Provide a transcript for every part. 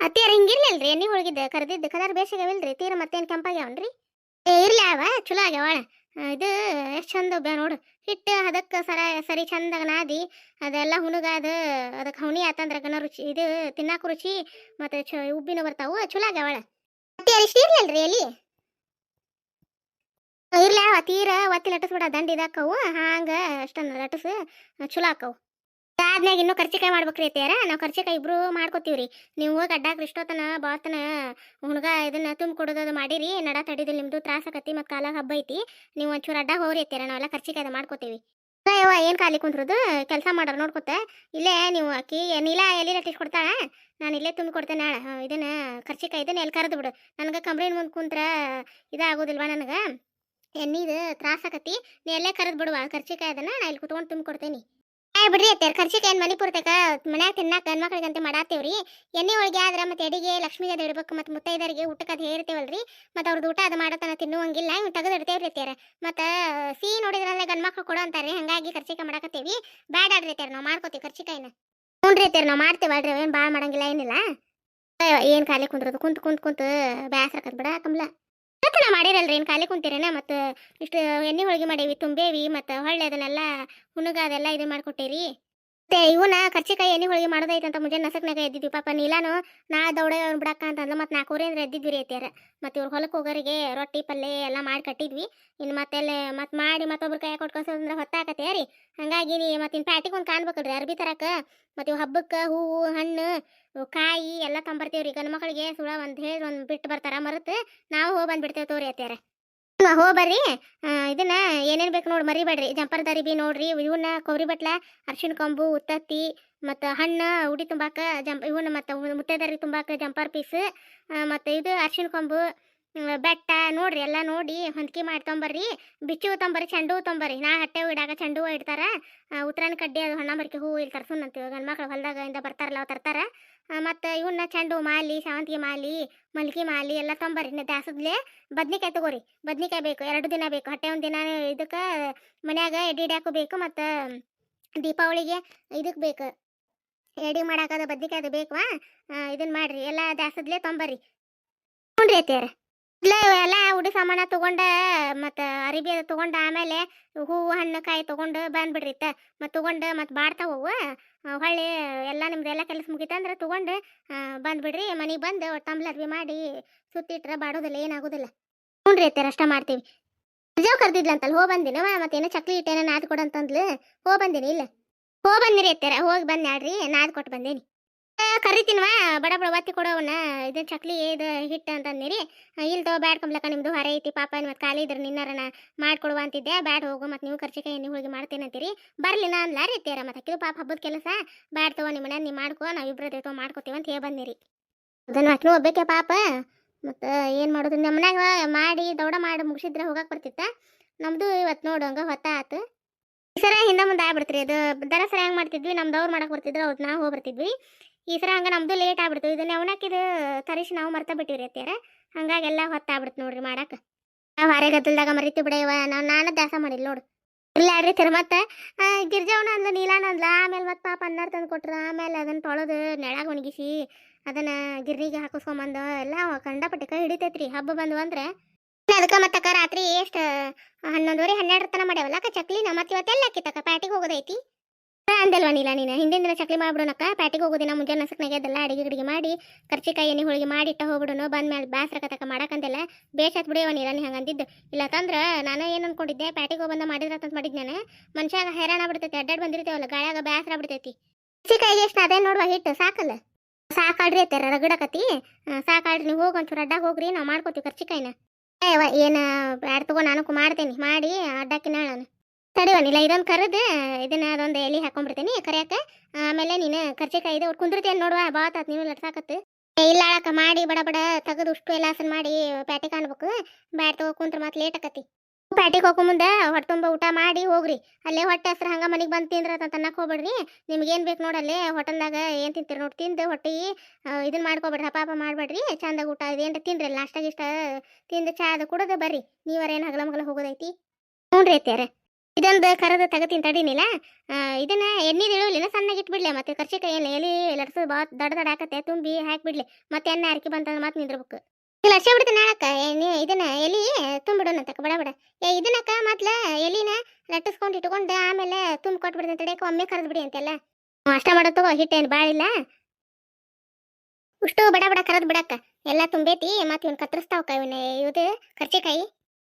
ಅತ್ತಿಯಾರ ಹಿಂಗಿರ್ಲಿಲ್ರಿ ಎಣ್ಣೆ ಹೋಳಿಗಿದ್ದ ಕರೆದಿದ್ದ ಕಲರ್ ಬೇಸಿಗವಿಲ್ರಿ ತೀರ ಮತ್ತೇನು ಕೆಂಪಾಗ್ಯಾವನ್ರಿ? ಏ, ಇರ್ಲಿ ಅವ, ಚಲೋ ಆಗ್ಯಾವಳ ಇದು ಎಷ್ಟು ಚಂದ ಬ್ಯಾ ನೋಡು. ಹಿಟ್ಟು, ಅದಕ್ಕೆ ಸರ, ಸರಿ ಚಂದಾಗ ನಾದಿ, ಅದೆಲ್ಲ ಹುಣಗಾದ ಅದಕ್ಕೆ ಹುಣಿ ಆತಂದ್ರೆ ಗನ ರುಚಿ, ಇದು ತಿನ್ನಾಕ ರುಚಿ, ಮತ್ತು ಚ, ಉಬ್ಬಿನ ಬರ್ತಾವು, ಚಲೋ ಆಗ್ಯಾವಳ ಅತ್ತಿಯಾರ ಇಷ್ಟ ಇರ್ಲಿಲ್ರಿ ಎಲ್ಲಿ? ಇರ್ಲಿ ಅವ, ತೀರ ಒತ್ತಿ ಬಿಡ ದಂಡ ಇದಾಕವು ಹಾಂಗ ಅಷ್ಟನ್ನ ಲಟ್ಟಿಸ್ ಚಲೋ ಆಕವು ಆದ್ಮ್ಯಾಗ ಇನ್ನೂ ಕರ್ಚಿಕಾಯಿ ಮಾಡ್ಬೇಕ್ರಿ ಅತ್ತಿಯಾರ. ನಾವು ಕರ್ಚಿಕಾಯಿ ಇಬ್ರು ಮಾಡ್ಕೋತೀವ್ರಿ. ನೀವು ಹೋಗಿ ಅಡ್ಡಾಕ್ರಿ ಇಷ್ಟೊತ್ತನ ಬಾತನ, ಹುಣ್ಗ ಇದನ್ನ ತುಂಬ ಕೊಡೋದು ಮಾಡಿರಿ. ನಡ ತಡಿದಿಲ್ಲ ನಿಮ್ದು ತ್ರಾಸ ಆಕತಿ ಮತ್ತು ಕಾಲ ಹಬ್ಬ ಐತಿ. ನೀವು ಒಂಚೂರು ಅಡ್ಡ ಹೋಗ್ರಿ ಅತ್ತೀರ ನಾವೆಲ್ಲ ಕರ್ಚಿಕಾಯ್ದ ಮಾಡ್ಕೋತೀವಿ. ಯವ್ವ, ಏನು ಖಾಲಿ ಕುಂತ್ರದು ಕೆಲಸ ಮಾಡೋರು ನೋಡ್ಕೊತ. ಇಲ್ಲೇ ನೀವು ಅಕ್ಕಿ ನೀಲ ಎಲ್ಲಿ ಲಟ್ಟಿಸ್ ಕೊಡ್ತಾಳ? ನಾನು ಇಲ್ಲೇ ತುಂಬಿ ಕೊಡ್ತೇನೆ ನಾಳೆ. ಇದನ್ನು ಕರ್ಚಿಕಾಯಿ ಇದನ್ನ ಎಲ್ಲಿ ಕರೆದು ಬಿಡು. ನನಗೆ ಕಂಬ್ರಿನ ಮುಂದೆ ಕುಂತ್ರ ಇದಾಗೋದಿಲ್ವಾ ನನಗೆ? ಎಣ್ಣೀದು ತ್ರಾಸ ಆಕತಿ ನೀ ಎಲ್ಲೇ ಕರೆದು ಬಿಡುವ ಕರ್ಚಿಕಾಯಿ ಅದನ್ನ? ನಾ ಇಲ್ಲಿ ಕುತ್ಕೊಂಡು ತುಂಬಿ ಕೊಡ್ತೇನೆ. ಬಿಡ್ರಿ ಅತ್ತೇರ್ ಖರ್ಚಿಗೆ ಏನು ಮನೆ ಪೂರ್ತಕ? ಮನ್ಯಾಗ ತಿನ್ನಾಕ ಗಂಡ್ಮಕ್ಳಿಗಂತೆ ಮಾಡಾತೇವ್ರಿ ಎಣ್ಣೆ ಒಳಗೆ ಆದ್ರ ಮತ್ತೆ ಅಡಿಗೆ ಲಕ್ಷ್ಮಿಗೆ ಅದು ಇಡ್ಬೇಕು, ಮತ್ತೆ ಮುತ್ತೈದರಿಗೆ ಊಟಕ್ಕೆ ಅದು ಹೇರ್ತೇವಲ್ರಿ ಮತ್ತೆ ಅವ್ರದ್ದು ಊಟ ಅದು ಮಾಡತನ ತಿನ್ನುವಂಗಿಲ್ಲ ಹಿಂಗೆ ತೆಗೆದು ಇಡ್ತೇವ್ರಿ ಅತ್ತೇರ ಮತ್ತೆ, ಸಿಹಿ ನೋಡಿದ್ರಂದ್ರೆ ಗಂಡ್ಮಕ್ಳು ಕೊಡೋ ಅಂತಾರೆ ಹಂಗಾಗಿ ಖರ್ಚಿಕ ಮಾಡಾಕತ್ತೇವಿ. ಬ್ಯಾಡ ಆಡ್ರಿ ಅತ್ತೇರ ನಾವು ಮಾಡ್ಕೋತೀವಿ ಖರ್ಚಿಕಾಯಿನ ಹ್ಞೂ ಅತ್ತೇರ ನಾವು ಮಾಡ್ತೇವಲ್ರಿ ಏನು ಭಾಳ ಮಾಡಂಗಿಲ್ಲ, ಏನಿಲ್ಲ. ಏನು ಖಾಲಿ ಕುಂದ್ರದು, ಕುಂತ ಕುಂತ, ಕುಂತ್ ಬ್ಯಾಸರಕತ್ ಬಿಡ ಕಮ್ಲ. ನಾ ಮಾಡಿರಲ್ರಿ ಏನು ಖಾಲಿ ಕುಂತೀರೇನ? ಮತ್ತು ಇಷ್ಟು ಎಣ್ಣೆ ಹೋಳಿಗೆ ಮಾಡೇವಿ, ತುಂಬೇವಿ, ಮತ್ತು ಹೊಳ್ಳೆ ಅದನ್ನೆಲ್ಲ, ಹುಣಗ ಅದೆಲ್ಲ ಇದು ಮಾಡ್ಕೊಟ್ಟೇರಿ? ಮತ್ತೆ ಇವನ ಕರ್ಚಿಕಾಯಿ ಎಣ್ಣೆ ಹೋಳಿಗೆ ಮಾಡೋದೈತೆ ಅಂತ ಮುಂಜಾನೆ ನಸಕ್ನಾಗ ಎದ್ದಿದ್ವಿ. ಪಾಪ ನೀಲಾನು, ನಾ ದೌಡೆ ಬಿಡಕ್ಕ ಅಂತಂದ್ರೆ ಮತ್ತೆ ನಾಲ್ಕು ಅಂದ್ರೆ ಎದ್ದಿದ್ವಿ ರೀ ಅತ್ಯಾರ. ಮತ್ತು ಇವ್ರ ಹೊಲಕ್ಕೆ ಹೋಗೋರಿಗೆ ರೊಟ್ಟಿ, ಪಲ್ಯ ಎಲ್ಲ ಮಾಡಿ ಕಟ್ಟಿದ್ವಿ. ಇನ್ನು ಮತ್ತೆಲ್ಲ ಮತ್ತೆ ಮಾಡಿ ಮತ್ತೊಬ್ರು ಕೈ ಕೊಟ್ಟು ಕಳ್ಸೋದಂದ್ರೆ ಹೊತ್ತಾಕತ್ತೆ ರೀ. ಹಂಗಾಗಿ ನೀ ಮತ್ತೆ ಇನ್ನು ಪ್ಯಾಟಿಗೆ ಒಂದು ಕಾಣ್ಬೇಕಲ್ರಿ, ಅರ್ಬಿ ತರಕ. ಮತ್ತು ಇವು ಹಬ್ಬಕ್ಕೆ ಹೂವು, ಹಣ್ಣು ಕಾಯಿ ಎಲ್ಲ ತಂಬರ್ತೀವ್ರಿ ಗಂಡು ಮಕ್ಕಳಿಗೆ ಸುಳ ಒಂದು ಹೇಳಿ, ಒಂದು ಬಿಟ್ಟು ಬರ್ತಾರ ಮರೆತು ನಾವು ಹೋಗಿ ಬಂದ್ಬಿಡ್ತೇವೆ ತೋರಿ ಅತ್ಯಾರ. ಹೋ ಬರ್ರಿ. ಇದನ್ನ ಏನೇನು ಬೇಕು ನೋಡಿ, ಮರಿಬೇಡ್ರಿ. ಜಂಪರ್ ದಾರಿ ಬಿ ನೋಡ್ರಿ ಇವನ್ನ ಕೊಬ್ಬರಿ ಬಟ್ಲ, ಅರ್ಶಿಣ ಕೊಂಬು, ಉತ್ತತ್ತಿ, ಮತ್ತು ಹಣ್ಣು, ಉಡಿ ತುಂಬಾಕ ಜಂಪ್ ಇವನ್ನ ಮತ್ತು ಮುತ್ತೆದಾರಿ ತುಂಬಾಕ ಜಂಪರ್ ಪೀಸ್ ಮತ್ತು ಇದು ಅರ್ಶಿಣ ಕೊಂಬು ಬೆಟ್ಟ ನೋಡ್ರಿ, ಎಲ್ಲ ನೋಡಿ ಹೊಂದ್ಕೆ ಮಾಡ್ತೊಂಬರ್ರಿ ಬಿಚ್ಚು ತೊಂಬರ್ರಿ, ಚೆಂಡು ಹೂ ತೊಂಬರ್ರಿ. ನಾ ಹಟ್ಟೆ ಹೂ ಇಡಾಕ ಚೆಂಡು ಹೂವು ಇಡ್ತಾರ. ಕಡ್ಡಿ ಅದು ಹಣ್ಣಂಬರ್ಕಿ ಹೂ ಇಲ್ಲಿ ತರ್ಸುನ್ ಅಂತೀವಿ ಗಂಡು ಮಕ್ಳು ಹೊಲ್ದಾಗ ಇಂದ ಬರ್ತಾರಲ್ಲ ಅವ್ ತರ್ತಾರ. ಮತ್ತು ಇವನ್ನ ಚೆಂಡು ಮಾಲಿ, ಶಾವಂತಿಗೆ ಮಾಲಿ, ಮಲ್ಲಿಗೆ ಮಾಲಿ ಎಲ್ಲ ತೊಂಬರ್ರಿ. ದಾಸದಲೆ ಬದ್ನಿಕಾಯಿ ತಗೋರಿ. ಬದ್ನಿಕಾಯಿ ಬೇಕು, ಎರಡು ದಿನ ಬೇಕು. ಹೊಟ್ಟೆ ಒಂದು ದಿನ ಇದಕ್ಕೆ ಮನ್ಯಾಗ ಎಡಿ ಹಾಕು ಬೇಕು ಮತ್ತು ದೀಪಾವಳಿಗೆ ಇದಕ್ಕೆ ಬೇಕು. ಎಡಿ ಮಾಡಾಕದ ಬದ್ನಿಕಾಯ್ದು ಬೇಕು ಇದನ್ನ ಮಾಡ್ರಿ. ಎಲ್ಲ ದಾಸದ್ಲೆ ತೊಂಬರ್ರಿ. ಹ್ಞೂ ಅತ್ಯಾರ ಇಲ್ಲ ಎಲ್ಲ ಉಡಿ ಸಾಮಾನ ತಗೊಂಡ, ಮತ್ತು ಅರಿಬಿ ಅದು ತಗೊಂಡ ಆಮೇಲೆ ಹೂವು ಹಣ್ಣು, ಕಾಯಿ ತಗೊಂಡು ಬಂದ್ಬಿಡ್ರಿ ಮತ್ ಮತ್ತು ಮತ್ತೆ ಮತ್ತು ಅವು. ಹೊಳ್ಳಿ ಎಲ್ಲ ನಿಮ್ದು ಎಲ್ಲ ಕೆಲಸ ಮುಗಿತಂದ್ರೆ ತಗೊಂಡು ಬಂದ್ಬಿಡ್ರಿ. ಮನೆಗೆ ಬಂದು ತಂಬ್ಲ ಅರ್ವಿ ಮಾಡಿ ಸುತ್ತಿಟ್ರೆ ಬಾಡೋದಿಲ್ಲ ಏನಾಗೋದಿಲ್ಲ. ಹ್ಞೂ ರೀ ಅತ್ತೆ ಅಷ್ಟ ಮಾಡ್ತೀವಿ. ನಿಜವ್ ಕರ್ದಿದ್ಲಂತಲ್ಲ, ಹೋ ಬಂದಿನವ ಮತ್ತೇನೋ ಚಕ್ಲಿ ಇಟ್ಟೇನ ನಾದ್ ಕೊಡಂತಂದ್ಲು ಹೋ ಬಂದಿನಿ, ಇಲ್ಲ. ಹೋ ಬಂದಿರಿ ಅತ್ಯಾರ ಹೋಗಿ ಬಂದ್ ನಾಡ್ರಿ ನಾದ್ ಕೊಟ್ಟು ಬಂದೇನಿ. ಕರಿತೀನವ? ಬಡ ಬಡ ಒತ್ತಿ ಕೊಡೋವನ್ನ. ಇದು ಚಕ್ಲಿ, ಇದು ಹಿಟ್ಟು ಅಂತಂದಿರಿ ಇಲ್ದೋ ಬ್ಯಾಡ್ ಕಂಬ್ಲಕ್ಕ, ನಿಮ್ದು ಹೊರ ಐತಿ, ಪಾಪ ಮತ್ತು ಖಾಲಿ ಇದ್ರೆ ನಿನ್ನರನ ಮಾಡ್ಕೊಡುವ ಅಂತಿದ್ದೆ. ಬ್ಯಾಡ್ ಹೋಗು, ಮತ್ತೆ ನೀವು ಖರ್ಚಿಕಾಯಿ ಎಣ್ಣೆ ಹೋಗಿ ಮಾಡ್ತೇನೆ ಅಂತೀರಿ. ಬರ್ಲಿ ನಾ ಅನ್ಲಾರಿ ಅತ್ಯಾರ ಮತ್ತೆ ಅಕ್ಕಿದು ಪಾಪ ಹಬ್ಬದ ಕೆಲಸ. ಬ್ಯಾಡ್ ತಗೋ ನಿಮ್ಮ ಮನೆಯಲ್ಲಿ ನೀವು ಮಾಡ್ಕೋ, ನಾವು ಇಬ್ಬರು ದೇತೋ ಮಾಡ್ಕೋತೀವಿ ಅಂತ ಹೇಳಿ ಬಂದಿರಿ. ಅದನ್ನ ಅಕ್ಕಿನೂ ಒಬ್ಬಕ್ಕೆ ಪಾಪ. ಮತ್ತು ಏನು ಮಾಡೋದು? ನಮ್ಮ ಮನ್ಯಾಗ ಮಾಡಿ, ದೌಡ ಮಾಡಿ ಮುಗಿಸಿದ್ರೆ ಹೋಗಕ್ಕೆ ಬರ್ತಿತ್ತ. ನಮ್ಮದು ಇವತ್ತು ನೋಡು ಹಂಗೆ ಹೊತ್ತ ಆತು. ಸರ ಹಿಂದೆ ಮುಂದೆ ಆಗ್ಬಿಡ್ತೀರಿ. ಅದು ದರ ಸರ ಹೆಂಗೆ ಮಾಡ್ತಿದ್ವಿ ನಮ್ದವ್ರು ಮಾಡಕ್ಕೆ ಬರ್ತಿದ್ರು, ಅವ್ರು ನಾವು ಹೋಗಿ ಬರ್ತಿದ್ವಿ. ಈ ಸರ ಹಂಗೆ ನಮ್ಮದು ಲೇಟ್ ಆಗ್ಬಿಡ್ತು. ಇದನ್ನ ಅವನಕ್ಕಿದು ತರಿಸಿ ನಾವು ಮರ್ತ ಬಿಟ್ಟಿವ್ರಿ ಹಂಗಾಗಿ ಎಲ್ಲ ಹೊತ್ತಾಗ್ಬಿಡ್ತು ನೋಡ್ರಿ ಮಾಡಕ್ಕೆ ನಾವು ಹಾರೆ ಗದ್ದಲ್ದಾಗ ಮರಿತು ಬಿಡವ ನಾವು ನಾನು ದಾಸ ಮಾಡಿಲ್ಲ ನೋಡು. ಇಲ್ಲ ರೀ ತಿರ್ ಮತ್ತೆ. ಗಿರ್ಜವನ ಅಂದ್ಲ, ನೀಲಾನ ಅಂದ್ಲ, ಆಮೇಲೆ ಮತ್ತೆ ಪಾಪ ಅನ್ನಾರು ತಂದು ಕೊಟ್ರು. ಆಮೇಲೆ ಅದನ್ನ ತೊಳೆದು ನೆಳಾಗ ಒಣಗಿಸಿ ಅದನ್ನ ಗಿರ್ನಿಗೆ ಹಾಕಿಸ್ಕೊಂಬಂದು ಎಲ್ಲ ಕಂಡಪಟ್ಟೆ ಕೈ ಹಿಡಿತೈತ್ರಿ. ಹಬ್ಬ ಬಂದು ಅಂದ್ರೆ ಅದಕ್ಕೆ ಮತ್ತಕ್ಕ ರಾತ್ರಿ ಎಷ್ಟು ಹನ್ನೊಂದುವರೆ ಹನ್ನೆರಡು ತನ ಮಾಡ್ಯಾವಲ್ಲ ಚಕ್ಲಿ ಮತ್ತೆ ಇವತ್ತೆಲ್ಲ ಹಾಕಿತ್ತಕ್ಕ ಪ್ಯಾಟಿಗೆ ಹೋಗೋದೈತಿ? ಅಂದಲ್ವಾ ನೀಲ ನೀನು? ಹಿಂದಿನ ದಿನ ಚಕ್ಲಿ ಮಾಡ್ಬಿಡೋಣಕ್ಕ? ಪ್ಯಾಟಿಗೆ ಹೋಗೋದಿನ ಮುಂಜಾನೆ ನಸಕ್ನಾಗೆ ಅದೆಲ್ಲ ಅಡಿಗೆ ಗಿಡಿಗೆ ಮಾಡಿ, ಕರ್ಚಿಕಾಯಿ ಎಣ್ಣೆ ಹೋಳಿಗೆ ಮಾಡಿ ಇಟ್ಟ ಹೋಗ್ಬಿಡೋನು ಬಂದ ಮೇಲೆ ಬೇಸರಕತಕ್ಕ ಮಾಡಕ್ಕಂದೆಲ್ಲ ಹತ್ ಬಿಡಿಯವ ನೀಲ, ನೀ ಹಂಗೆ ಅಂದಿದ್ದು. ಇಲ್ಲ ತಂದ್ರೆ ನಾನು ಏನು ಅನ್ಕೊಂಡಿದ್ದೆ? ಪ್ಯಾಟಿಗೆ ಹೋಗಂದ ಮಾಡಿದ್ರ ಅಂತ ಮಾಡಿದ್ ನಾನು ಮನುಷ್ಯಾಗ ಹೈರಾಣ ಬಿಡ್ತೈತಿ ಅಡ್ಡಾಡ್ ಬಂದಿರ್ತೇವಲ್ಲ ಗಾಳ್ಯಾಗ ಬೇಸರ ಬಿಡ್ತೈತಿ ಕರ್ಚಿಕಾಯಿಗೆ ಎಷ್ಟು ಅದೇ ನೋಡುವ ಹಿಟ್ಟು, ಸಾಕಲ್ಲ? ಸಾಕಾಡ್ರಿ ಅತ್ತಾರ ರಗಡಕತಿ. ಸಾಕಾಡ್ರಿ ನೀವು ಹೋಗಿ ಒಂಚೂರು ಅಡ್ಡಾಗ ಹೋಗ್ರಿ, ನಾವು ಮಾಡ್ಕೋತೀವಿ ಕರ್ಚಿಕಾಯಿನ. ಏನು ಬ್ಯಾಡ್ ತಗೋ ನಾನು ಮಾಡ್ತೇನೆ. ಮಾಡಿ, ಅಡ್ಡಾಕಿನ ತಡಿವನಿಲ್ಲ ಇದೊಂದು ಕರೆದು, ಇದನ್ನ ಅದೊಂದು ಎಲೆ ಹಾಕೊಂಡ್ಬಿಡ್ತೀನಿ ಕರಿಯಾಕ. ಆಮೇಲೆ ನೀನು ಕರ್ಜೆಕಾಯಿ ಇದೆ ಕುಂದಿರ್ತೇನೆ ನೋಡುವ ಬಾತ್ ಆತ್ ನೀನು ಲಟ್ಸಾಕತ್ತು ಇಲ್ಲ ಅಳಕ ಮಾಡಿ, ಬಡ ಬಡ, ತೆಗೆದು ಉಷ್ಟು ಎಲ್ಲ ಹಸನ್ ಮಾಡಿ ಪ್ಯಾಟಿ ಕಾಣ್ಬೇಕು. ಬ್ಯಾಟ್ ತಗೋ ಕುಂತ್ರ ಮತ್ತೆ ಲೇಟ್ ಆಕತಿ. ಪ್ಯಾಟಿಗೆ ಹೋಗೋ ಮುಂದೆ ಹೊಟ್ಟೆ ತುಂಬ ಊಟ ಮಾಡಿ ಹೋಗ್ರಿ. ಅಲ್ಲೇ ಹೊಟ್ಟೆ ಹಸ್ರು ಹಂಗೆ ಮನೆಗೆ ಬಂದು ತಿಂದ್ರ ಅಂತ ಅನ್ನಕ್ಕೆ ಹೋಗ್ಬೇಡ್ರಿ ನಿಮ್ಗೇನು ಬೇಕು ನೋಡಲ್ಲೇ ಹೋಟೆಲ್ದಾಗ ಏನು ತಿಂತೀರಿ ನೋಡಿ, ತಿಂದು ಹೊಟ್ಟೆ ಇದನ್ನ ಮಾಡ್ಕೊಬೇಡ್ರಿ, ಹಪಾಪ ಮಾಡಬೇಡ್ರಿ. ಚಂದಾಗ ಊಟ ಇದೇನು ತಿನ್ರಿ ಲಾಸ್ಟಾಗಿ ಇಷ್ಟ. ತಿಂದು ಚಾ ಅದು ಕುಡಿದು ಬರ್ರಿ. ನೀವರೇನ್ ಹಗಲ ಮಗಲ ಹೋಗೋದೈತಿ? ಹ್ಞೂ ರೀ ಅತ್ಯಾರ ಇದೊಂದು ಕರದ ತಗತೀನಿ ತಡಿನಿಲ್ಲ ಇದನ್ನ ಎಣ್ಣೆ ಇಳುವಲಿನ ಸಣ್ಣಗೆ ಇಟ್ಬಿಡ್ಲೆ ಮತ್ತೆ ಕರ್ಚಿಕಾಯಿ ಎಲ್ಲ ಎಲಿ ಲಡ್ಸು ಬಾ, ದಡ ದಡ ಹಾಕತ್ತೆ ತುಂಬಿ ಹಾಕ್ಬಿಡ್ಲಿ, ಮತ್ತೆ ಎಣ್ಣೆ ಅರಕಿ ಬಂತಂದ್ರೆ ಮತ್ತೆ ನಿಂದ್ರಬೇಕು. ಇಲ್ಲ ಅಷ್ಟೇ ಬಿಡ್ತೀನಿ ನಾಳಕ್ಕ. ಎಣ್ಣೆ ಇದನ್ನ ಎಲಿ ತುಂಬಿಡೋಣ ಬಡ ಬಡ. ಏ, ಇದನ್ನಕ್ಕ ಮೊದ್ಲ ಎಲಿನ ಲಟ್ಟಿಸ್ಕೊಂಡು ಇಟ್ಕೊಂಡು ಆಮೇಲೆ ತುಂಬ ಕೊಟ್ಬಿಡ್ತೀನಿ ತಡಿಯಕ್ಕ ಒಮ್ಮೆ ಕರೆದು ಬಿಡಿ ಅಂತೆಲ್ಲ ಅಷ್ಟ ಮಾಡೋ ತಗೋ, ಹಿಟ್ಟೇನು ಬಾಳಿಲ್ಲ. ಉಷ್ಟು ಬಡ ಬಡ ಕರೆದು ಬಿಡಕ್ಕ. ಎಲ್ಲ ತುಂಬೈತಿ, ಮತ್ತೆ ಇವ್ನು ಕತ್ತರಿಸ್ತಾವಕ್ಕ ಇವನ್ನ ಇದು ಕರ್ಚಿಕಾಯಿ.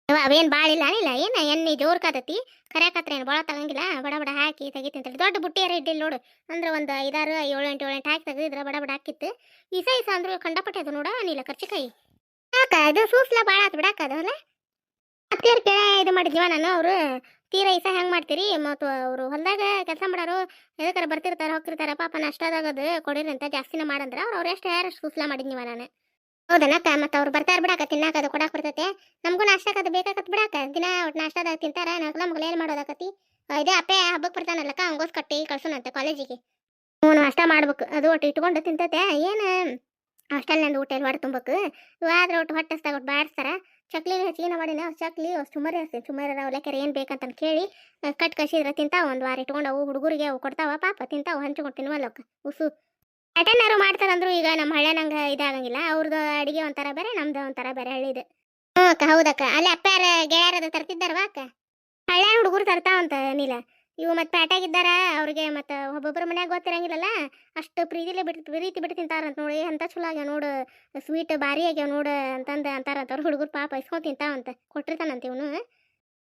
ಅವ ಅವೇನ್ ಭಾಳ ಇಲ್ಲ ಇಲ್ಲ ಏನ ಎಣ್ಣೆ ಜೋರ್ ಕಾದತಿ ಕರೆಯಕತ್ರ ಏನು ಭಾಳ ತಗಂಗಿಲ್ಲ? ಬಡ ಬಡ ಹಾಕಿ ತೆಗಿತೀನಿ ಅಂತೇಳಿ ದೊಡ್ಡ ಬುಟ್ಟಿಯಾರ ಇಡ್ಡಿಲ್ಲ ನೋಡು. ಅಂದ್ರೆ ಒಂದು ಐದಾರು, ಏಳು, ಎಂಟು ಏಳು, ಎಂಟು ಹಾಕಿ ತೆಗೆದಿದ್ರೆ ಬಡ ಬಡ ಹಾಕಿತ್ತು. ಈಸ ಈಸ ಅಂದ್ರೆ ಕಂಡಪಟ್ಟೆ ಅದು ನೋಡ ನೀಲ ಕರ್ಚಿಕಾಯಿ ಯಾಕ? ಅದು ಸೂಸ್ಲ ಭಾಳ ಆತು ಬಿಡಾಕ ಅದು, ಅಲ್ಲ? ಅತ್ತಿಯರ್ ಕೇಳ ಇದು ಮಾಡಿದ್ವ ನಾನು, ಅವರು ತೀರಾ ಇಸ ಹೆಂಗೆ ಮಾಡ್ತೀರಿ? ಮತ್ತು ಅವರು ಹೊಲದಾಗ ಕೆಲಸ ಮಾಡೋರು, ಎದಕ್ಕಾರ ಬರ್ತಿರ್ತಾರೆ, ಹೋಗ್ತಿರ್ತಾರೆ, ಪಾಪ ನಷ್ಟದಾಗ ಅದು, ಕೊಡಿರಿ ಅಂತ ಜಾಸ್ತಿನ ಮಾಡಂದ್ರೆ ಅವ್ರು ಅವ್ರು ಎಷ್ಟು ಯಾರು ಸೂಸ್ಲ ಮಾಡಿದ್ನಿವ ನಾನು. ಹೌದನಕ್ಕ ಮತ್ತೆ ಅವ್ರು ಬರ್ತಾರ ಬಿಡಾಕ, ತಿನ್ನಾಕ ಅದು ಕೊಡಾಕ ಬರ್ತೈತೆ. ನಮಗೂ ನಾಷ್ಟಾಕ ಅದು ಬೇಕಾಕತ್ ಬಿಡಾಕ. ದಿನ ಒಟ್ಟು ನಾಷ್ಟಾದಾಗ ತಿಂತಾರ ನಗಲ ಮಗಲ ಏನು ಮಾಡೋದಾಕತಿ ಇದೇ ಅಪ್ಪೆ ಹಬ್ಬಕ್ಕೆ ಬರ್ತಾನಲ್ಲಕ್ಕ, ಹಂಗೋಸ್ ಕಟ್ಟಿ ಕಳ್ಸೋಣಂತೆ ಕಾಲೇಜಿಗೆ. ಹ್ಞೂ, ನಾಷ್ಟ ಮಾಡ್ಬೇಕು. ಅದು ಒಟ್ಟು ಇಟ್ಕೊಂಡು ತಿಂತೈತೆ. ಏನು ಹಾಸ್ಟೆಲ್ನಿಂದ ಊಟ ಎಲ್ಲ ಹೊಟ್ಟೆ ತುಂಬಕ್ಕೆ ಆದ್ರೆ ಒಟ್ಟು ಹೊಟ್ಟೆ ಹಸ್ದಾಗ ಒಟ್ಟು ಬಾಡಿಸ್ತಾರ. ಚಕ್ಲಿ ಹೆಚ್ಚಿನ ಮಾಡಿನ ಚಕ್ಲಿ ಸುಮಾರು ಹಸ್ತೀನಿ ಸುಮಾರು ಅವಲಕ್ಕೆರೆ ಏನು ಬೇಕಂತ ಕೇಳಿ ಕಟ್ ಕಸಿದ್ರೆ ತಿಂತಾವ. ಒಂದು ವಾರ ಇಟ್ಕೊಂಡು ಅವು ಹುಡುಗರಿಗೆ ಅವು ಕೊಡ್ತಾವ. ಪಾಪ ತಿಂತಾವ ಹಂಚ್ಕೊಂಡು ತಿನ್ವಲ್ಲಕ್ಕ ಉಸು. ಅಟೆಂಡರು ಮಾಡ್ತಾರಂದ್ರು, ಈಗ ನಮ್ಮ ಹಳ್ಳಿನಂಗೆ ಇದಾಗಂಗಿಲ್ಲ. ಅವ್ರದ್ದು ಅಡಿಗೆ ಒಂಥರ ಬೇರೆ, ನಮ್ದು ಒಂಥರ ಬೇರೆ ಹಳ್ಳಿದು. ಹ್ಞೂ ಅಕ್ಕ, ಹೌದಕ್ಕ. ಅಲ್ಲಿ ಅಪ್ಪಾರ ಗೆಳೆಯರದ ತರ್ತಿದ್ದಾರವ ಅಕ್ಕ? ಹಳ್ಳೆ ಹುಡುಗರು ತರ್ತಾವಂತ ನೀಲ ಇವು ಮತ್ತೆ ಪ್ಯಾಟ್ಯಾಗಿದ್ದಾರ, ಅವ್ರಿಗೆ ಮತ್ತೆ ಒಬ್ಬೊಬ್ಬರ ಮನ್ಯಾಗ ಗೊತ್ತಿರಂಗಿಲ್ಲಲ್ಲ, ಅಷ್ಟು ಪ್ರೀತಿಲೇ ಬಿಟ್ಟು ಪ್ರೀತಿ ಬಿಟ್ಟು ತಿಂತಾರಂತ ನೋಡಿ ಅಂತ ಚಲೋ ಆಗ್ಯಾವ ನೋಡು ಸ್ವೀಟ್ ಭಾರಿ ಆಗ್ಯಾವ ನೋಡು ಅಂತಂದು ಅಂತಾರಂತ ಅವ್ರ ಹುಡುಗರು ಪಾಪ ಇಸ್ಕೊಂಡು ತಿಂತಾವಂತ ಕೊಟ್ಟಿರ್ತಾನಂತ ಇವನು.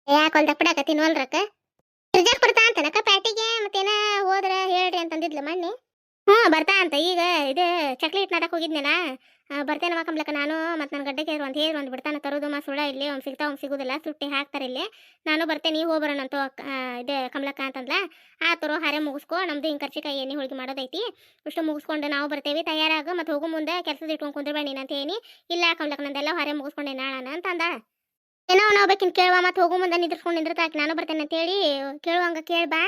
ಯಾಕೆ ಹೊಲ್ದಾಗ ಬಿಡಾಕ ತಿನ್ವಲ್ರಕ್ಕ? ರಿಜೆಕ್ಟ್ ಬರ್ತಾ ಪ್ಯಾಟಿಗೆ? ಮತ್ತೇನ ಹೋದ್ರ ಹೇಳ್ರಿ ಅಂತಂದಿದ್ಲು ಮಣ್ಣಿ ಹ್ಞೂ, ಬರ್ತಾ ಅಂತ. ಈಗ ಇದು ಚಕ್ಲಿ ಹಿಟ್ಟು ನಾಡಕ್ಕೆ ಹೋಗಿದ್ನಲ್ಲ ಬರ್ತೇನೆ ಕಂಬಲಕ್ಕ ನಾನು, ಮತ್ತು ನನ್ನ ಗಡ್ಡೆಗೆ ಒಂದು ಹೇರ್ ಒಂದು ಬಿಡ್ತಾನೆ, ತರೋದು ಮಾ ಸುಳ ಇಲ್ಲಿ ಒಂದು ಸಿಗ್ತಾ ಅವ್ನು ಸಿಗೋದಿಲ್ಲ, ಸುಟ್ಟಿ ಹಾಕ್ತಾರೆ ಇಲ್ಲಿ. ನಾನು ಬರ್ತೇನೆ ಹೋಗಿ ಬರೋಣ ಅಂತ ಇದು ಕಮಲಕ್ಕ ಅಂತಂದ್ಲ. ಆ, ತರ ಹರೆ ಮುಗಿಸ್ಕೊ, ನಮ್ದು ಹಿಂಗೆ ಕರ್ಚಿಕಾಯಿ ಎಣ್ಣೆ ಹೋಳಿಗೆ ಮಾಡೋದೈತಿ. ಇಷ್ಟು ಮುಗಿಸ್ಕೊಂಡು ನಾವು ಬರ್ತೇವೆ, ತಯಾರಾಗ, ಮತ್ತು ಹೋಗೋ ಮುಂದೆ ಕೆಲಸದ ಇಟ್ಕೊಂಡು ಕುಂದ್ರಬೇಡ ಅಂತ ಏನಿ ಇಲ್ಲ ಕಮಲಕ್ಕ ನಂದೆಲ್ಲ ಹಾರೆ ಮುಗಿಸ್ಕೊಂಡೆ ನಾಳಾನ ಅಂತ ಅಂದಾಳ. ಏನೋ ನಾವು ಬೇಕಿನ್ ಕೇಳುವ ಮತ್ತೆ ಹೋಗು ಮುಂದೆ ನಿಂದ್ರಸ್ಕೊಂಡು ನಿಂದಿರ್ತಾಕ ನಾನು ಬರ್ತೇನೆ ಅಂತೇಳಿ ಕೇಳುವಂಗ ಕೇಳ್ಬಾ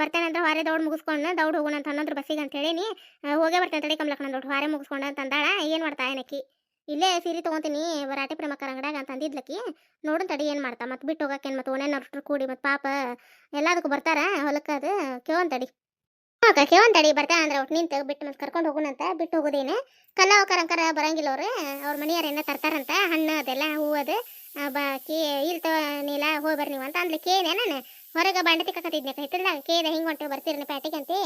ಬರ್ತೇನೆ ಅಂದ್ರೆ ಹೊರೆ ದೌಡ್ ಮುಗಿಸ್ಕೊಂಡು ದೌಡ್ ಹೋಗೋಣ ಅಂತ ಅನ್ನೋದ್ರ ಬಸ್ಸಿಗೆ ಅಂತ ಹೋಗೇ ಬರ್ತೇನೆ ತಡಿ ಕಮಲಕ್ಕ ನನ್ನ ದೊಡ್ಡ ಹಾರೆ ಮುಗಿಸ್ಕೊಂಡು ಅಂತ ಅಂದಾಳ. ಏನು ಮಾಡ್ತಾ ಏನಕ್ಕಿ ಇಲ್ಲೇ ಸೀರೆ ತೊಗೊತೀನಿ, ವರಾಟೆ ಪ್ರೇಮಕರ ಅಂಗಡ್ಯಾಗ ಅಂತ ಅಂದಿದ್ಲಕ್ಕಿ ನೋಡೋಣ ತಡಿ ಏನು ಮಾಡ್ತಾ ಮತ್ತೆ ಬಿಟ್ಟು ಹೋಗಕ್ಕೇನು ಮತ್ತು ಓನೇನವ್ರು ಕೂಡಿ ಮತ್ತು ಪಾಪ ಎಲ್ಲದಕ್ಕೂ ಬರ್ತಾರ ಹೊಲಕ್ಕೆ ಅದು ಕೇವನ್ ತಡಿ. ಅಕ್ಕ ಕೇವನ್ ತಡಿ, ಬರ್ತಾ ಅಂದ್ರೆ ಒಟ್ಟು ನಿಂತು ಬಿಟ್ಟು ಮತ್ತೆ ಕರ್ಕೊಂಡು ಹೋಗೋಣಂತ ಬಿಟ್ಟು ಹೋಗೋದೇನೆ. ಕಲ್ಲ ಕರಂಕರ ಬರಂಗಿಲ್ಲ ಅವ್ರು ಅವ್ರ ಮನೆಯವ್ರು ಏನ ತರ್ತಾರಂತ, ಹಣ್ಣು ಅದೆಲ್ಲ ಹೂವು ಅದು. ಬಾಕಿ ಇಲ್ತ ನೀಲ ಹೋಗಿ ಬರ್ರಿ ನೀವು ಅಂತ ಅಂದ್ಲಿ. ಕೇದೆ ನಾನು? ಹೊರಗೆ ಬಂಡೆ ತಿಕ್ಕಕತ್ತಿದ್ನೆ ಹಿತ್ತಲ್ದಾಗ ಕೇದೆ ಹಿಂಗೆ ಹೊಂಟೆ ಬರ್ತೀರಿ ಪ್ಯಾಟಿಗೆ ಅಂತೆ?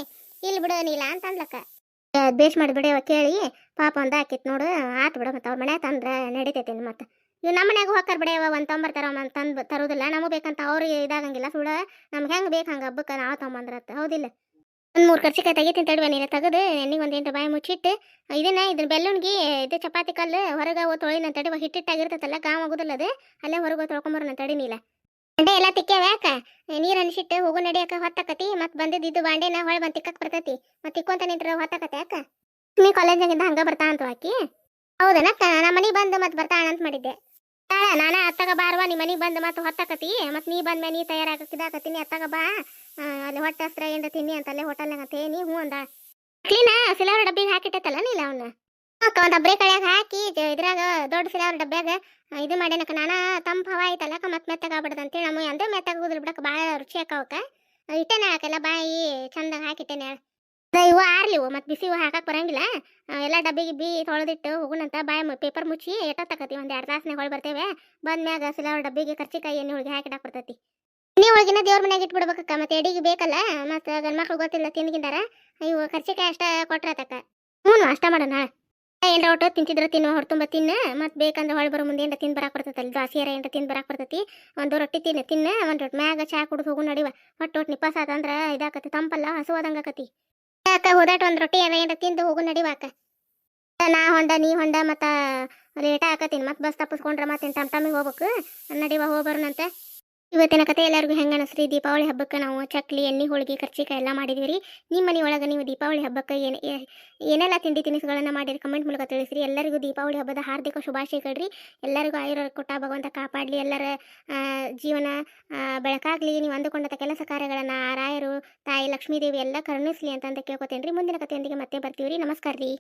ಇಲ್ಲಿ ಬಿಡು ನೀಲ ಅಂತ ಅಂದ್ಲಕ್ಕ. ಬೇಸ್ ಮಾಡಿ ಬಿಡವ ಕೇಳಿ. ಪಾಪ ಒಂದು ಹಾಕಿತ್ತು ನೋಡು, ಆತು ಬಿಡ ಮತ್ತೆ ಅವ್ರ ಮನೆ ತಂದ್ರೆ ನಡಿತೈತಿ ಮತ್ತೆ. ಇವ್ ನಮ್ಮ ಮನ್ಯಾಗ ಹೋಗ್ತಾರ ಬಿಡವ ಒಂದು ತೊಂಬರ್ತಾರ ತಂದು ತರೋದಿಲ್ಲ, ನಮಗೆ ಬೇಕಂತ ಅವ್ರಿಗೆ ಇದಾಗಂಗಿಲ್ಲ ಸುಳ್ಳು. ನಮ್ಗೆ ಹೆಂಗೆ ಬೇಕು ಹಂಗೆ ಹಬ್ಬಕ್ಕೆ ನಾವು ತೊಗೊಂಬಂದ್ರತ್ತ ಹೌದಿಲ್ಲ? ಒಂದು ಮೂರು ಕರ್ಚಿಕಾಯಿ ತೆಗಿತೀನಿ ತಡುವ ನೀನು ತೆಗೆದು ಎಣ್ಣೆಗೆ ಒಂದು ಎಂಟು ಬಾಯಿ ಮುಚ್ಚಿಟ್ಟು ಇದನ್ನ ಇದನ್ನ ಬೆಲ್ಲುಣ್ಗಿ, ಇದು ಚಪಾತಿ ಕಲ್ಲು ಹೊರಗೆ ಓ ನಾನು ತಡಿ ಹಿಟ್ಟಿಟ್ಟಾಗಿರ್ತೈತಲ್ಲ ಗಾಮ್ ಆಗೋದಿಲ್ಲ ಅದು, ಅಲ್ಲೇ ಹೊರಗೆ ತೊಳ್ಕೊಂಬರೋಣ ತಡಿ ನೀಲ. ಬಾಂಡೆ ಎಲ್ಲ ತಿಕ್ಕ್ಯಾವ ಯಾಕ? ನೀರು ಅನಿಸಿಟ್ಟು ಹೋಗು ನಡಿಯಾಕ ಹೊತ್ತಾಕತಿ, ಮತ್ತೆ ಬಂದಿದ್ದು ಬಾಂಡೆನ ಹೊಳೆ ಬಂದು ತಿಕ್ಕಕ್ ಬರ್ತೈತಿ, ಮತ್ತೆ ತಿಕ್ಕೊಂತ ನಿಂತ್ರ ಹೊತ್ತಾಕತಿ ಯಾಕ? ನೀ ಕಾಲೇಜ್ನಾಗಿಂದ ಹಂಗ ಬರ್ತಾ ಅಂತ ಹಾಕಿ ಹೌದನಕ್ಕ ನಮ್ಮ ಮನೆಗೆ ಬಂದು ಮತ್ತೆ ಬರ್ತಾಳ ಅಂತ ಮಾಡಿದ್ದೆ. ತಾಳ ನಾನ ಅತ್ತಾಗ ಬಾರ್ವಾ ನಿಮ್ಮ ಮನೆಗೆ ಬಂದು ಮತ್ತೆ ಹೊತ್ತಾಕತಿ. ಮತ್ತೆ ನೀ ಬಂದ್ಮೇಲೆ ನೀ ತಯಾರಾಗಕ್ಕಿದಾಕತ್ತೀನಿ ಅತ್ತಾಗ ಬಾ. ಅಲ್ಲಿ ಹೊಟ್ಟೆ ಹಸ್ತ್ರ ಏನ್ರ ತಿನ್ನಿ ಅಂತಲ್ಲೇ ಹೋಟೆಲ್ನಾಗ ಅಂತ ನೀ ಹ್ಞೂ ಅಂದ ಕ್ಲೀನ ಸಿಲವರ್ ಡಬ್ಬಿಗೆ ಹಾಕಿಟ್ಟೈತಲ್ಲ ನೀಲ ಅವನ್ನ ಅಕ್ಕ, ಒಂದು ಡಬ್ರೆ ಕಳ್ಯಾಗ ಹಾಕಿ ಇದ್ರಾಗ ದೊಡ್ಡ ಸಿಲವರ್ ಡಬ್ಬ್ಯಾಗ ಇದು ಮಾಡ್ಯಾನಕ ನಾನ ತಂಪ ಹವಾ ಐತಲ್ಲಕ್ಕ ಮತ್ತೆ ಮೆತ್ತಗ ಆಗ್ಬಿಡ್ದು ಅಂತೇಳಿ ನಮ್ಮ ಅಂದೇ ಕೂದಲು ಬಿಡಕ್ಕೆ. ಭಾಳ ರುಚಿ ಆಕಾವಕ್ಕ ಇಟ್ಟೇನೆ ಹಾಕಲ್ಲ ಬಾಯಿ, ಚಂದಾಗ ಹಾಕಿಟ್ಟೇನೆ. ಇವು ಆರ್ಲಿ ಇವು ಮತ್ತೆ ಬಿಸಿ ಇವು ಹಾಕಕ್ ಬರಂಗಿಲ್ಲ. ಎಲ್ಲ ಡಬ್ಬಿ ಗಿಬ್ಬಿ ತೊಳೆದಿಟ್ಟು ಹೋಗುಣಂತ ಬಾಯಿ ಪೇಪರ್ ಮುಚ್ಚಿ ಎಟ್ಟತ್ತಕತಿ ಒಂದು ಎರಡು ತಾಸನೇ ಹೊಳ್ ಬರ್ತೇವೆ. ಬಂದ್ಮ್ಯಾಗ ಸಿಲವರ್ ಡಬ್ಬಿಗೆ ಕರ್ಚಿಕಾಯಿ ಎಣ್ಣೆ ಹೋಳಿಗೆ ಹಾಕಿಡಾಕ್ ಬರ್ತೈತಿ. ನೀವು ಒಳಗಿನ ದೇವ್ರ ಮನ್ಯಾಗ ಇಟ್ಬಿಡ್ಬೇಕಕ್ಕ, ಮತ್ತೆ ಎಡಿಗೆ ಬೇಕಲ್ಲ, ಮತ್ತೆ ಗಂಡ್ಮಕ್ಳು ಗೊತ್ತಿಲ್ಲ ತಿಂದ್ಕಿಂದಾರ ಇವು ಕರ್ಚಿಕಾಯಿ ಅಷ್ಟ ಕೊಟ್ರತಕ್ಕ. ಹ್ಞೂ ಅಷ್ಟ ಮಾಡೋಣ ಏನ್ರ ಒಟ್ಟು ತಿಂತಿದ್ರೆ ತಿನ್ನು ಹೊರತುಂಬ ತಿನ್ನ, ಮತ್ತೆ ಬೇಕಂದ್ರೆ ಹೊಳೆ ಬರೋ ಮುಂದೆ ಏನ್ರ ತಿಂದು ಬರಕ್ ಬರ್ತೈತಿ, ಅಲ್ಲಿ ತಿನ್ ಏನ್ರ ತಿಂದು ಬರಕ್ಕೆ ಬರ್ತೈತಿ. ಒಂದು ರೊಟ್ಟಿ ತಿನ್ನ ತಿನ್ನ, ಒಂದು ರೊಟ್ಟಿ ಮ್ಯಾಗ ಚಾ ಕುಡಿದು ಹೋಗು, ನಡಿವ. ಒಟ್ಟು ಒಟ್ಟು ನಿಪಾಸ ಆತಂದ್ರ ಇದಾಕತಿ ತಂಪಲ್ಲ ಹಸುವಾದಂಗ ಆಕತಿ ಯಾಕ ಹೋದಾಟ ಒಂದ್ ರೊಟ್ಟಿ ಏನ್ರ ತಿಂದು ಹೋಗು ನಡಿವಾಕ ನಾ ಹೊಂಡ, ನೀ ಹೊಂಡ, ಮತ್ತ ಲೇಟ ಆಕತೀನಿ ಮತ್ತೆ ಬಸ್ ತಪ್ಪಿಸ್ಕೊಂಡ್ರೆ ಮತ್ತೆ ಟಮ್ ಟಮಿಗೆ ಹೋಗ್ಬೇಕು. ನಡಿವ ಹೋಗಿ ಬರೋಣಂತೆ ಇವತ್ತಿನ ಕತೆ ಎಲ್ಲರಿಗೂ ಹೆಂಗ ಅನಿಸ್ರಿ ದೀಪಾವಳಿ ಹಬ್ಬಕ್ಕೆ ನಾವು ಚಕ್ಲಿ, ಎಣ್ಣೆ, ಹೋಳಿಗೆ, ಕರ್ಚಿಕಾಯಿ ಎಲ್ಲ ಮಾಡಿದ್ವಿ ರೀ ನಿಮ್ಮ ಮನೆ ನೀವು ದೀಪಾವಳಿ ಹಬ್ಬಕ್ಕೆ ಏನು ಏನೆಲ್ಲ ತಿಂಡಿ ತಿನಿಸುಗಳನ್ನು ಮಾಡಿರಿ ಕಮೆಂಟ್ ಮೂಲಕ ತಿಳಿಸ್ರಿ. ಎಲ್ಲರಿಗೂ ದೀಪಾವಳಿ ಹಬ್ಬದ ಹಾರ್ದಿಕ ಶುಭಾಶಯಗಳ್ರಿ. ಎಲ್ಲರಿಗೂ ಆಯುರ ಕೊಟ್ಟ ಭಗವಂತ ಕಾಪಾಡಲಿ. ಎಲ್ಲರ ಜೀವನ ಬೆಳಕಾಗಲಿ ಬೆಳಕಾಗ್ಲಿ. ನೀವು ಅಂದುಕೊಂಡಂಥ ಕೆಲಸ ಕಾರ್ಯಗಳನ್ನು ಆ ರಾಯರು, ತಾಯಿ ಲಕ್ಷ್ಮೀದೇವಿ ಎಲ್ಲ ಕರುಣಿಸ್ಲಿ ಅಂತ ಅಂತ ಕೇಳ್ಕೊತೇನೆ ರೀ ಮುಂದಿನ ಕಥೆಯೊಂದಿಗೆ ಮತ್ತೆ ಬರ್ತೀವಿ ರೀ ನಮಸ್ಕಾರ ರೀ